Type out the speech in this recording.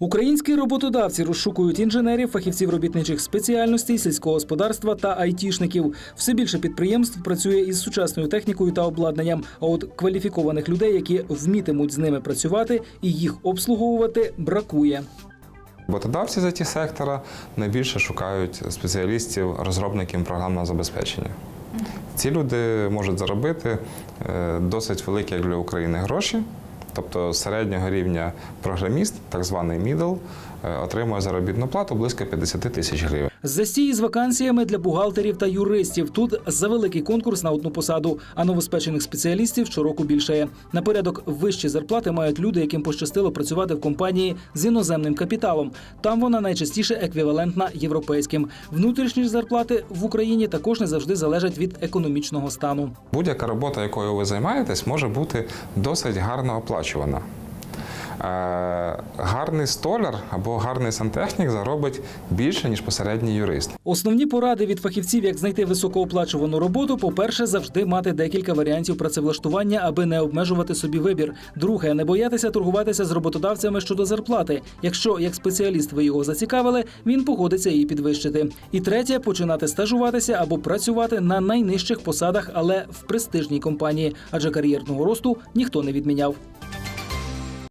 Українські роботодавці розшукують інженерів, фахівців робітничих спеціальностей, сільського господарства та айтішників. Все більше підприємств працює із сучасною технікою та обладнанням. А от кваліфікованих людей, які вмітимуть з ними працювати і їх обслуговувати, бракує. Роботодавці за ті сектора найбільше шукають спеціалістів, розробників програмного забезпечення. Ці люди можуть заробити е, досить великі як для України гроші, тобто середнього рівня програміст, так званий мідл, е, отримує заробітну плату близько 50 тисяч гривень. Застій з вакансіями для бухгалтерів та юристів. Тут за великий конкурс на одну посаду, а новоспечених спеціалістів щороку більшає. На порядок вищі зарплати мають люди, яким пощастило працювати в компанії з іноземним капіталом. Там вона найчастіше еквівалентна європейським. Внутрішні зарплати в Україні також не завжди залежать від економічного стану. Будь-яка робота, якою ви займаєтесь, може бути досить гарно оплачувана. Е, Гарний столяр або гарний сантехнік заробить більше, ніж посередній юрист. Основні поради від фахівців, як знайти високооплачувану роботу, по-перше, завжди мати декілька варіантів працевлаштування, аби не обмежувати собі вибір. Друге, не боятися торгуватися з роботодавцями щодо зарплати. Якщо як спеціаліст ви його зацікавили, він погодиться її підвищити. І третє починати стажуватися або працювати на найнижчих посадах, але в престижній компанії, адже кар'єрного росту ніхто не відміняв.